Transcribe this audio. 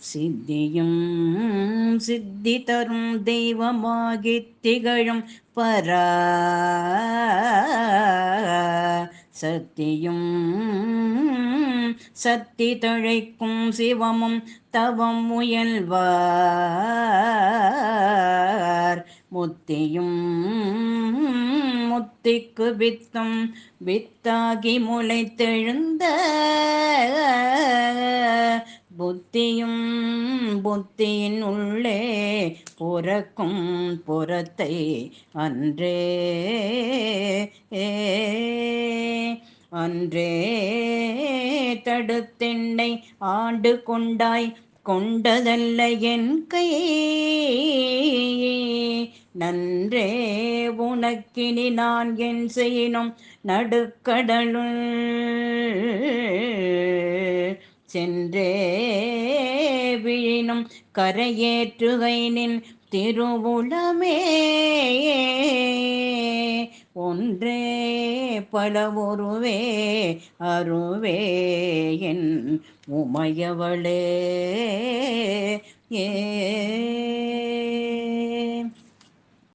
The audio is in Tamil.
சித்தியும் சித்தி தரும் தெய்வமாகி திகழும் பரா சத்தியும் சத்தி தழைக்கும் சிவமும் தவம் முயல்வார் முத்தியும் முத்திக்கு வித்தும் வித்தாகி முளைத்தெழுந்த புத்தியும் புத்தியின் உள்ளே புறக்கும் புறத்தை அன்றே. அன்றே. தடுத்தென்னை ஆண்டு கொண்டாய் கொண்டதல்ல என் கை. நன்றே உனக்கினி நான் என் செய்யினும் நடுக்கடலுள். சென்றே விழினும் கரையேற்றுகை நின் திருவுளமே. ஒன்றே பலவொருவே அருவே என் உமையவளே. ஏ